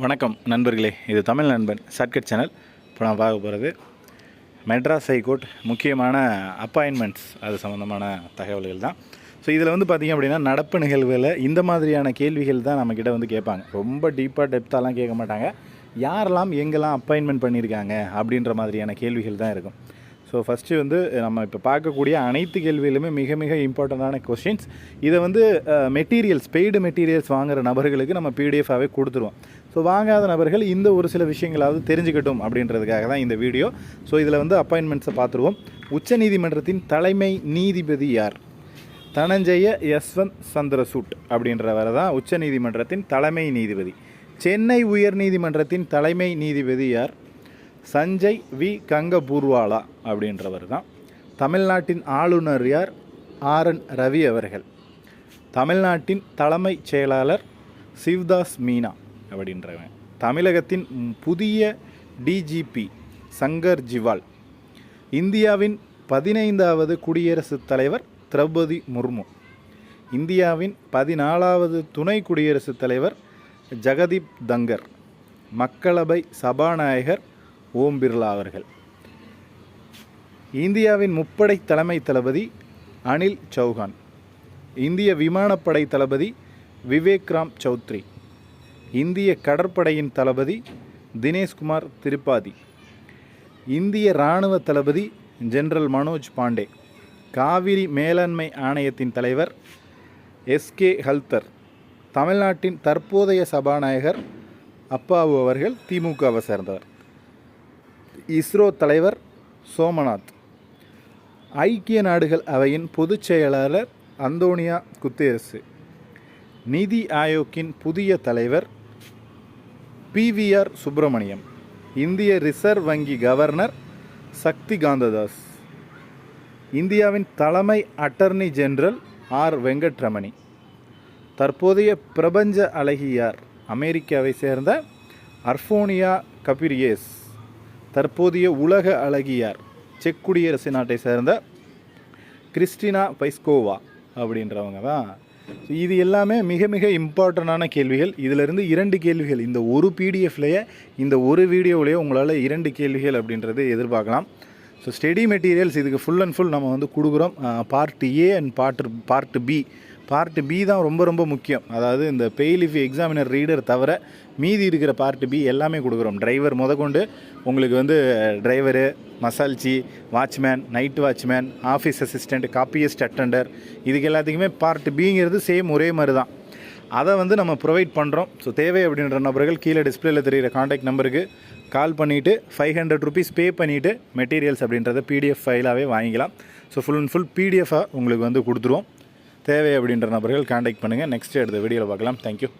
வணக்கம் நண்பர்களே இது தமிழ் நண்பன் ஷார்ட்கட் சேனல். இப்போ நான் பார்க்க போகிறது மெட்ராஸ் ஹைகோர்ட் முக்கியமான அப்பாயின்மெண்ட்ஸ் அது சம்மந்தமான தகவல்கள் தான். ஸோ இதில் வந்து பார்த்திங்க அப்படின்னா நடப்பு நிகழ்வுகளில் இந்த மாதிரியான கேள்விகள் தான் நம்மக்கிட்ட வந்து கேட்பாங்க. ரொம்ப டீப்பாக டெப்த்தாலாம் கேட்க மாட்டாங்க. யாரெல்லாம் எங்கெல்லாம் அப்பாயின்மெண்ட் பண்ணியிருக்காங்க அப்படின்ற மாதிரியான கேள்விகள் தான் இருக்கும். ஸோ ஃபஸ்ட்டு வந்து நம்ம இப்போ பார்க்கக்கூடிய அனைத்து கேள்வியிலுமே மிக மிக இம்பார்ட்டண்ட்டான கொஸ்டின்ஸ் இதை வந்து மெட்டீரியல்ஸ் பெய்டு மெட்டீரியல்ஸ் வாங்குகிற நபர்களுக்கு நம்ம பிடிஎஃபாகவே கொடுத்துருவோம். ஸோ வாங்காத நபர்கள் இந்த ஒரு சில விஷயங்களாவது தெரிஞ்சுக்கட்டும் அப்படின்றதுக்காக தான் இந்த வீடியோ ஸோ இதில் வந்து அப்பாயின்மெண்ட்ஸை பார்த்துருவோம். உச்சநீதிமன்றத்தின் தலைமை நீதிபதி யார்? தனஞ்சய யஸ்வந்த் சந்திரசூட் அப்படின்றவரை தான் உச்சநீதிமன்றத்தின் தலைமை நீதிபதி. சென்னை உயர்நீதிமன்றத்தின் தலைமை நீதிபதி யார்? சஞ்சய் வி. கங்கபூர்வாலா அப்படின்றவர் தான். தமிழ்நாட்டின் ஆளுநர் யார் ஆர். என். ரவி அவர்கள். தமிழ்நாட்டின் தலைமைச் செயலாளர் சிவ்தாஸ் மீனா அப்படின்றவன். தமிழகத்தின் புதிய டிஜிபி சங்கர் ஜிவால். இந்தியாவின் பதினைந்தாவது குடியரசுத் தலைவர் திரௌபதி முர்மு. இந்தியாவின் பதினாலாவது துணை குடியரசுத் தலைவர் ஜெகதீப் தங்கர். மக்களவை சபாநாயகர் ஓம் பிர்லா அவர்கள். இந்தியாவின் முப்படை தலைமை தளபதி அனில் சௌஹான் இந்திய விமானப்படை தளபதி விவேக் ராம் சௌத்ரி இந்திய கடற்படையின் தளபதி தினேஷ்குமார் திரிபாதி இந்திய இராணுவ தளபதி ஜெனரல் மனோஜ் பாண்டே காவிரி மேலாண்மை ஆணையத்தின் தலைவர் எஸ்கே ஹல்தர் தமிழ்நாட்டின் தற்போதைய சபாநாயகர் அப்பாவு அவர்கள் திமுகவை சேர்ந்தவர். இஸ்ரோ தலைவர் சோமநாத். ஐக்கிய நாடுகள் அவையின் பொதுச் செயலாளர் அந்தோனியா குத்தேரசு. நிதி ஆயோக்கின் புதிய தலைவர் பிவிஆர் சுப்பிரமணியம். இந்திய ரிசர்வ் வங்கி கவர்னர் சக்தி காந்ததாஸ். இந்தியாவின் தலைமை அட்டர்னி ஜெனரல் ஆர் வெங்கட்ரமணி. தற்போதைய பிரபஞ்ச அழகியார் அமெரிக்காவை சேர்ந்த அர்ஃபோனியா கபிரியேஸ். தற்போதைய உலக அழகியார் செக் குடியரசு நாட்டை சேர்ந்த கிறிஸ்டினா பைஸ்கோவா அப்படின்றவங்க தான். இது எல்லாமே மிக மிக இம்பார்ட்டண்டான கேள்விகள். இதிலிருந்து இரண்டு கேள்விகள் இந்த ஒரு பிடிஎஃப்லேயே இந்த ஒரு வீடியோவிலேயே உங்களால் இரண்டு கேள்விகள் அப்படின்றது எதிர்பார்க்கலாம். ஸோ ஸ்டடி மெட்டீரியல்ஸ் இதுக்கு ஃபுல் அண்ட் ஃபுல் நம்ம வந்து கொடுக்குறோம். Part A and part part B part B தான் ரொம்ப ரொம்ப முக்கியம். அதாவது இந்த பெய்லிஃபி எக்ஸாமினர் ரீடர் தவிர மீதி இருக்கிற பார்ட் பி எல்லாமே கொடுக்குறோம். டிரைவர் முதற்கொண்டு உங்களுக்கு வந்து driver மசால்ச்சி watchman night watchman office assistant copyist attender இதுக்கு எல்லாத்துக்குமே பார்ட் பிங்கிறது சேம் ஒரே மாதிரி தான். அதை வந்து நம்ம ப்ரொவைட் பண்ணுறோம் ஸோ தேவை அப்படின்ற நபர்கள் கீழே டிஸ்பிளேல தெரிகிற காண்டாக்ட் நம்பருக்கு கால் பண்ணிவிட்டு ஃபைவ் ஹண்ட்ரட் ருபீஸ் பே பண்ணிவிட்டு மெட்டீரியல்ஸ் அப்படின்றத பிடிஎஃப் ஃபைலாகவே வாங்கிக்கலாம். ஸோ ஃபுல் அண்ட் ஃபுல் பிடிஎஃபாக உங்களுக்கு வந்து கொடுத்துருவோம். தேவை அப்படின்ற நபர்கள் காண்டாக்ட் பண்ணுங்கள் நெக்ஸ்ட் எடுத்த வீடியோவில் பார்க்கலாம். தேங்க்யூ